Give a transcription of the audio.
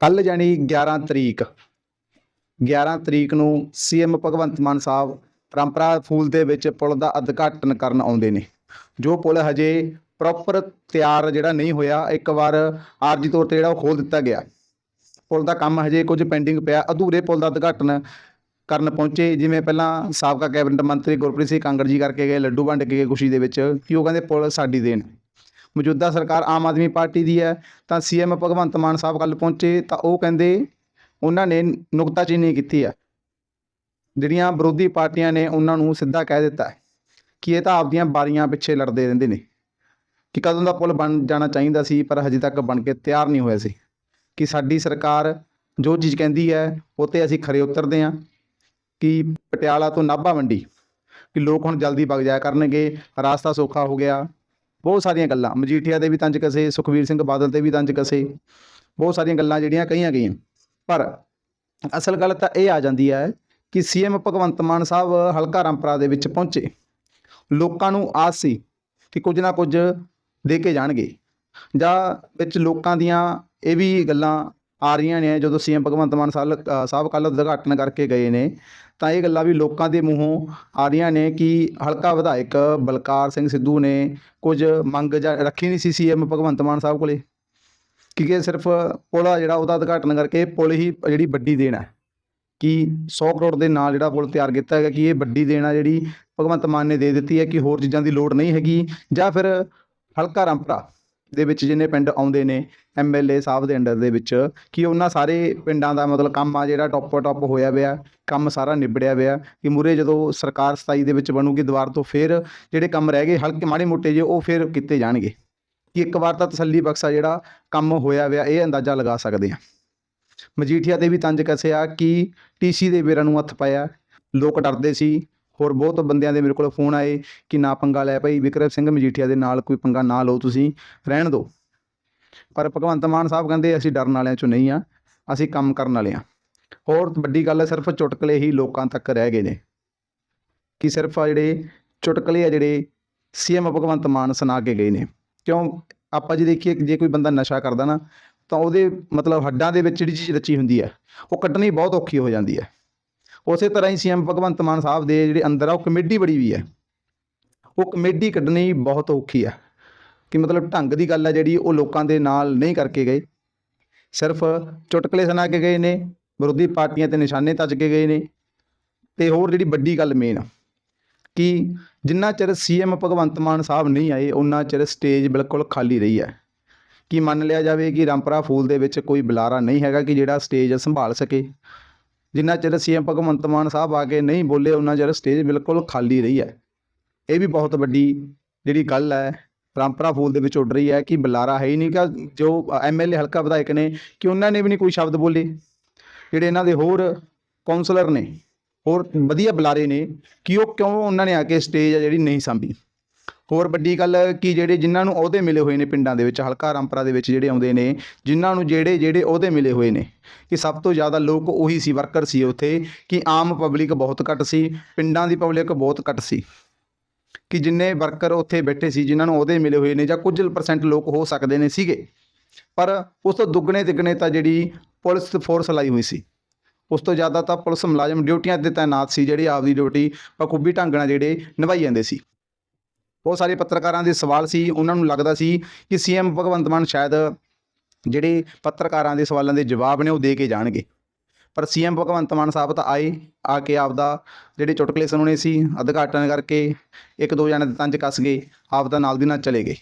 ਕੱਲ ਜਾਣੀ 11 ਤਰੀਕ। 11 ਤਰੀਕ ਨੂੰ ਸੀਐਮ ਭਗਵੰਤ ਮਾਨ ਸਾਹਿਬ ਪਰੰਪਰਾ ਫੂਲ ਦੇ ਵਿੱਚ ਪੁਲ ਦਾ ਉਦਘਾਟਨ ਕਰਨ ਆਉਂਦੇ ਨੇ। ਜੋ ਪੁਲ ਹਜੇ ਪ੍ਰੋਪਰ ਤਿਆਰ ਜਿਹੜਾ ਨਹੀਂ ਹੋਇਆ, ਇੱਕ ਵਾਰ ਆਰਜੀ ਤੌਰ ਤੇ ਜਿਹੜਾ ਉਹ ਖੋਲ ਦਿੱਤਾ ਗਿਆ। ਪੁਲ ਦਾ ਕੰਮ ਹਜੇ ਕੁਝ ਪੈਂਡਿੰਗ ਪਿਆ। ਅਧੂਰੇ ਪੁਲ ਦਾ ਉਦਘਾਟਨ ਕਰਨ ਪਹੁੰਚੇ। ਜਿਵੇਂ ਪਹਿਲਾਂ ਸਾਬਕਾ ਕੈਬਨਿਟ ਮੰਤਰੀ ਗੁਰਪ੍ਰੀਤ ਸਿੰਘ ਕਾਂਗੜ ਜੀ ਕਰਕੇ ਗਏ, ਲੱਡੂ ਵੰਡ ਕੇ ਗਏ ਖੁਸ਼ੀ ਦੇ ਵਿੱਚ, ਕਿ ਉਹ ਕਹਿੰਦੇ ਪੁਲ ਸਾਡੀ ਦੇਣ। ਮੌਜੂਦਾ ਸਰਕਾਰ ਆਮ ਆਦਮੀ ਪਾਰਟੀ ਦੀ ਹੈ, ਤਾਂ ਸੀਐਮ ਭਗਵੰਤ ਮਾਨ ਸਾਹਿਬ ਕੱਲ ਪਹੁੰਚੇ, ਤਾਂ ਉਹ ਕਹਿੰਦੇ ਉਹਨਾਂ ਨੇ ਨੁਕਤਾਚੀਨੀ ਕੀਤੀ ਹੈ। ਜਿਹੜੀਆਂ ਵਿਰੋਧੀ ਪਾਰਟੀਆਂ ਨੇ ਉਹਨਾਂ ਨੂੰ ਸਿੱਧਾ ਕਹਿ ਦਿੱਤਾ ਕਿ ਇਹ ਤਾਂ ਆਪਦੀਆਂ ਬਾਰੀਆਂ ਪਿੱਛੇ ਲੜਦੇ ਰਹਿੰਦੇ ਨੇ, ਕਿ ਕਦੋਂ ਦਾ ਪੁਲ ਬਣ ਜਾਣਾ ਚਾਹੀਦਾ ਸੀ, ਪਰ ਹਜੇ ਤੱਕ ਬਣ ਕੇ ਤਿਆਰ ਨਹੀਂ ਹੋਇਆ ਸੀ। ਕਿ ਸਾਡੀ ਸਰਕਾਰ ਜੋ ਚੀਜ਼ ਕਹਿੰਦੀ ਹੈ, ਉਹ 'ਤੇ ਅਸੀਂ ਖਰੇ ਉਤਰਦੇ ਹਾਂ, ਕਿ ਪਟਿਆਲਾ ਤੋਂ ਨਾਭਾ ਮੰਡੀ, ਕਿ ਲੋਕ ਹੁਣ ਜਲਦੀ ਵਗ ਜਾਇਆ ਕਰਨਗੇ, ਰਾਸਤਾ ਸੌਖਾ ਹੋ ਗਿਆ ਬਹੁਤ ਸਾਰੀਆਂ ਗੱਲਾਂ। ਮਜੀਠੀਆ ਦੇ ਵੀ ਤੰਜ ਕਸੇ ਸੁਖਵੀਰ ਸਿੰਘ ਬਾਦਲ ਤੇ ਵੀ ਤੰਜ ਕਸੇ। ਬਹੁਤ ਸਾਰੀਆਂ ਗੱਲਾਂ ਜਿਹੜੀਆਂ ਕਹੀਆਂ ਗਈਆਂ। ਪਰ ਅਸਲ ਗੱਲ ਤਾਂ ਇਹ ਆ ਜਾਂਦੀ ਹੈ ਕਿ ਸੀਐਮ ਭਗਵੰਤ ਮਾਨ ਸਾਹਿਬ ਹਲਕਾ ਰਾਮਪੁਰਾ ਦੇ ਵਿੱਚ ਪਹੁੰਚੇ। ਲੋਕਾਂ ਨੂੰ ਆਸ ਸੀ ਕਿ ਕੁਝ ਨਾ ਕੁਝ ਦੇ ਕੇ ਜਾਣਗੇ। ਜਾਂ ਵਿੱਚ ਲੋਕਾਂ ਦੀਆਂ ਇਹ ਵੀ ਗੱਲਾਂ ਆ ਰਹੀਆਂ ਨੇ ਜਦੋਂ ਸੀਐਮ ਭਗਵੰਤ ਮਾਨ ਸਾਹਿਬ ਅ, ਸਾਹਿਬ ਕੱਲ੍ਹ ਉਦਘਾਟਨ ਕਰਕੇ ਗਏ ਨੇ ਤਾਂ ਇਹ ਗੱਲਾਂ ਵੀ ਲੋਕਾਂ ਦੇ ਮੂੰਹੋਂ ਆ ਰਹੀਆਂ ਨੇ ਕਿ ਹਲਕਾ ਵਿਧਾਇਕ ਬਲਕਾਰ ਸਿੰਘ ਸਿੱਧੂ ਨੇ ਕੁਝ ਮੰਗ ਜਾਂ ਰੱਖੀ ਨਹੀਂ ਸੀ ਸੀਐਮ ਭਗਵੰਤ ਮਾਨ ਸਾਹਿਬ ਕੋਲੇ। ਕਿ ਸਿਰਫ ਪੁਲ ਆ ਜਿਹੜਾ ਉਹਦਾ ਉਦਘਾਟਨ ਕਰਕੇ ਪੁਲ ਹੀ ਜਿਹੜੀ ਵੱਡੀ ਦੇਣ ਹੈ। ਕਿ 100 ਕਰੋੜ ਦੇ ਨਾਲ ਜਿਹੜਾ ਪੁਲ ਤਿਆਰ ਕੀਤਾ ਹੈਗਾ ਕਿ ਇਹ ਵੱਡੀ ਦੇਣ ਆ ਜਿਹੜੀ ਭਗਵੰਤ ਮਾਨ ਨੇ ਦੇ ਦਿੱਤੀ ਹੈ ਕਿ ਹੋਰ ਚੀਜ਼ਾਂ ਦੀ ਲੋੜ ਨਹੀਂ ਹੈਗੀ। ਜਾਂ ਫਿਰ ਹਲਕਾ ਰੰਪਰਾ ਦੇ ਵਿੱਚ ਜਿੰਨੇ ਪਿੰਡ ਆਉਂਦੇ ਨੇ ਐਮਐਲਏ ਸਾਹਿਬ ਦੇ ਅੰਡਰ ਦੇ ਵਿੱਚ, ਕਿ ਉਹਨਾਂ ਸਾਰੇ ਪਿੰਡਾਂ ਦਾ ਮਤਲਬ ਕੰਮ ਆ ਜਿਹੜਾ ਟੌਪ ਟੌਪ ਹੋਇਆ ਪਿਆ, ਕੰਮ ਸਾਰਾ ਨਿਬੜਿਆ ਪਿਆ, ਕਿ ਮੂਰੇ ਜਦੋਂ ਸਰਕਾਰ 27 ਦੇ ਵਿੱਚ ਬਣੂਗੀ ਦੁਬਾਰ ਤੋਂ ਫਿਰ ਜਿਹੜੇ ਕੰਮ ਰਹਿ ਗਏ, ਹਲਕੇ ਮਾੜੇ ਮੋਟੇ ਜੇ, ਉਹ ਫਿਰ ਕੀਤੇ ਜਾਣਗੇ। ਕਿ ਇੱਕ ਵਾਰ ਤਾਂ ਤਸੱਲੀ ਬਖਸ਼ਾ ਜਿਹੜਾ ਕੰਮ ਹੋਇਆ ਪਿਆ, ਇਹ ਅੰਦਾਜ਼ਾ ਲਗਾ ਸਕਦੇ ਆ ਮਜੀਠੀਆ ਦੇ ਵੀ ਤੰਜ ਕੱਸਿਆ ਕਿ ਟੀਸੀ ਦੇ ਬੇਰਾਂ ਨੂੰ ਹੱਥ ਪਾਇਆ, ਲੋਕ ਡਰਦੇ ਸੀ ਹੋਰ ਬਹੁਤ ਬੰਦਿਆਂ ਦੇ ਮੇਰੇ ਕੋਲ ਫੋਨ ਆਏ ਕਿ ਨਾ ਪੰਗਾ ਲੈ ਭਾਈ, ਵਿਕਰਮ ਸਿੰਘ ਮਜੀਠੀਆ ਦੇ ਨਾਲ ਕੋਈ ਪੰਗਾ ਨਾ ਲਓ ਤੁਸੀਂ, ਰਹਿਣ ਦਿਓ। ਪਰ ਭਗਵੰਤ ਮਾਨ ਸਾਹਿਬ ਕਹਿੰਦੇ, ਅਸੀਂ ਡਰਨ ਵਾਲਿਆਂ ਚੋਂ ਨਹੀਂ ਆ, ਅਸੀਂ ਕੰਮ ਕਰਨ ਵਾਲੇ ਆ। ਹੋਰ ਵੱਡੀ ਗੱਲ ਹੈ, ਸਿਰਫ ਚੁਟਕਲੇ ਹੀ ਲੋਕਾਂ ਤੱਕ ਰਹਿ ਗਏ ਨੇ। ਕਿ ਸਿਰਫ ਆ ਜਿਹੜੇ ਚੁਟਕਲੇ ਆ, ਜਿਹੜੇ ਸੀਐਮ ਭਗਵੰਤ ਮਾਨ ਸੁਣਾ ਕੇ ਗਏ ਨੇ। ਕਿਉਂ? ਆਪਾਂ ਜੇ ਦੇਖੀਏ, ਜੇ ਕੋਈ ਬੰਦਾ ਨਸ਼ਾ ਕਰਦਾ ਨਾ, ਤਾਂ ਉਹਦੇ ਮਤਲਬ ਹੱਡਾਂ ਦੇ ਵਿੱਚ ਜਿਹੜੀ ਚੀਜ਼ ਰਚੀ ਹੁੰਦੀ ਹੈ, ਉਹ ਕੱਢਣੀ ਬਹੁਤ ਔਖੀ ਹੋ ਜਾਂਦੀ ਹੈ। ਉਸੇ ਤਰ੍ਹਾਂ ਹੀ ਸੀਐਮ ਭਗਵੰਤ ਮਾਨ ਸਾਹਿਬ ਦੇ ਜਿਹੜੇ ਅੰਦਰ ਆ, ਉਹ ਕਮੇਡੀ ਬੜੀ ਵੀ ਹੈ। ਉਹ ਕਮੇਡੀ ਕੱਢਣੀ ਬਹੁਤ ਔਖੀ ਹੈ ਕਿ ਮਤਲਬ ਢੰਗ ਦੀ ਗੱਲ ਹੈ ਜਿਹੜੀ, ਉਹ ਲੋਕਾਂ ਦੇ ਨਾਲ ਨਹੀਂ ਕਰਕੇ ਗਏ। ਸਿਰਫ ਚੁਟਕਲੇ ਸੁਣਾ ਕੇ ਗਏ ਨੇ, ਵਿਰੋਧੀ ਪਾਰਟੀਆਂ ਤੇ ਨਿਸ਼ਾਨੇ ਤੱਜ ਕੇ ਗਏ ਨੇ। ਤੇ ਹੋਰ ਜਿਹੜੀ ਵੱਡੀ ਗੱਲ ਮੇਨ ਕਿ ਜਿੰਨਾ ਚਿਰ ਸੀਐਮ ਭਗਵੰਤ ਮਾਨ ਸਾਹਿਬ ਨਹੀਂ ਆਏ ਉਹਨਾਂ ਚਿਰ ਸਟੇਜ ਬਿਲਕੁਲ ਖਾਲੀ ਰਹੀ ਹੈ। ਕਿ ਮੰਨ ਲਿਆ ਜਾਵੇ ਕਿ ਰੰਪਰਾ ਫੂਲ ਦੇ ਵਿੱਚ ਕੋਈ ਬੁਲਾਰਾ ਨਹੀਂ ਹੈਗਾ ਕਿ ਜਿਹੜਾ ਸਟੇਜ ਸੰਭਾਲ ਸਕੇ। ਜਿੰਨਾ ਚਿਰ ਸੀਐਮ ਭਗਵੰਤ ਮਾਨ ਸਾਹਿਬ ਆ ਕੇ ਨਹੀਂ ਬੋਲੇ, ਉਹਨਾਂ ਚਿਰ ਸਟੇਜ ਬਿਲਕੁਲ ਖਾਲੀ ਰਹੀ ਹੈ। ਇਹ ਵੀ ਬਹੁਤ ਵੱਡੀ ਜਿਹੜੀ ਗੱਲ ਹੈ, ਪਰੰਪਰਾ ਫੂਲ ਦੇ ਵਿੱਚ ਉੱਡ ਰਹੀ ਹੈ ਕਿ ਬੁਲਾਰਾ ਹੈ ਹੀ ਨਹੀਂ ਕਿ ਜੋ ਐਮਐਲਏ ਹਲਕਾ ਵਿਧਾਇਕ ਨੇ ਕਿ ਉਹਨਾਂ ਨੇ ਵੀ ਨਹੀਂ ਕੋਈ ਸ਼ਬਦ ਬੋਲੇ। ਜਿਹੜੇ ਇਹਨਾਂ ਦੇ ਹੋਰ ਕਾਉਂਸਲਰ ਨੇ, ਹੋਰ ਵਧੀਆ ਬੁਲਾਰੇ ਨੇ, ਕਿ ਉਹ ਕਿਉਂ ਉਹਨਾਂ ਨੇ ਆ ਕੇ ਸਟੇਜ ਆ ਜਿਹੜੀ ਨਹੀਂ ਸੰਭੀ? ਹੋਰ ਵੱਡੀ ਗੱਲ ਕਿ ਜਿਹੜੇ ਜਿਨ੍ਹਾਂ ਨੂੰ ਅਹੁਦੇ ਮਿਲੇ ਹੋਏ ਨੇ ਪਿੰਡਾਂ ਦੇ ਵਿੱਚ ਹਲਕਾ ਰਾਮਪੁਰਾ ਦੇ ਵਿੱਚ ਜਿਹੜੇ ਆਉਂਦੇ ਨੇ, ਜਿਨ੍ਹਾਂ ਨੂੰ ਜਿਹੜੇ ਜਿਹੜੇ ਅਹੁਦੇ ਮਿਲੇ ਹੋਏ ਨੇ, ਕਿ ਸਭ ਤੋਂ ਜ਼ਿਆਦਾ ਲੋਕ ਉਹੀ ਸੀ, ਵਰਕਰ ਸੀ ਉੱਥੇ, ਕਿ ਆਮ ਪਬਲਿਕ ਬਹੁਤ ਘੱਟ ਸੀ, ਪਿੰਡਾਂ ਦੀ ਪਬਲਿਕ ਬਹੁਤ ਘੱਟ ਸੀ। ਕਿ ਜਿੰਨੇ ਵਰਕਰ ਉੱਥੇ ਬੈਠੇ ਸੀ, ਜਿਨ੍ਹਾਂ ਨੂੰ ਅਹੁਦੇ ਮਿਲੇ ਹੋਏ ਨੇ, ਜਾਂ ਕੁਝ ਪਰਸੈਂਟ ਲੋਕ ਹੋ ਸਕਦੇ ਨੇ ਸੀਗੇ। ਪਰ ਉਸ ਤੋਂ ਦੁੱਗਣੇ ਤਿੱਗਣੇ ਤਾਂ ਜਿਹੜੀ ਪੁਲਿਸ ਫੋਰਸ ਲਾਈ ਹੋਈ ਸੀ। ਉਸ ਤੋਂ ਜ਼ਿਆਦਾ ਤਾਂ ਪੁਲਿਸ ਮੁਲਾਜ਼ਮ ਡਿਊਟੀਆਂ ਤੇ ਤਾਇਨਾਤ ਸੀ, ਜਿਹੜੇ ਆਪਦੀ ਡਿਊਟੀ ਬਖੂਬੀ ਢੰਗ ਨਾਲ ਜਿਹੜੇ ਨਿਭਾਈ ਜਾਂਦੇ ਸੀ। ਬਹੁਤ ਸਾਰੇ ਪੱਤਰਕਾਰਾਂ ਦੇ ਸਵਾਲ ਸੀ, ਉਹਨਾਂ ਨੂੰ ਲੱਗਦਾ ਸੀ ਕਿ ਸੀਐਮ ਭਗਵੰਤ ਮਾਨ ਸ਼ਾਇਦ ਜਿਹੜੇ ਪੱਤਰਕਾਰਾਂ ਦੇ ਸਵਾਲਾਂ ਦੇ ਜਵਾਬ ਨੇ ਉਹ ਦੇ ਕੇ ਜਾਣਗੇ। ਪਰ ਸੀਐਮ ਭਗਵੰਤ ਮਾਨ ਸਾਹਿਬ ਤਾਂ ਆਏ, ਆ ਕੇ ਆਪਦਾ ਜਿਹੜੇ ਚੁਟਕਲੇ ਸੁਣਾਉਣੇ ਸੀ, ਉਦਘਾਟਨ ਕਰਕੇ ਇੱਕ ਦੋ ਜਣੇ ਤੰਜ ਕੱਸ ਗਏ, ਆਪਦਾ ਨਾਲ ਦੀ ਨਾਲ ਚਲੇ ਗਏ।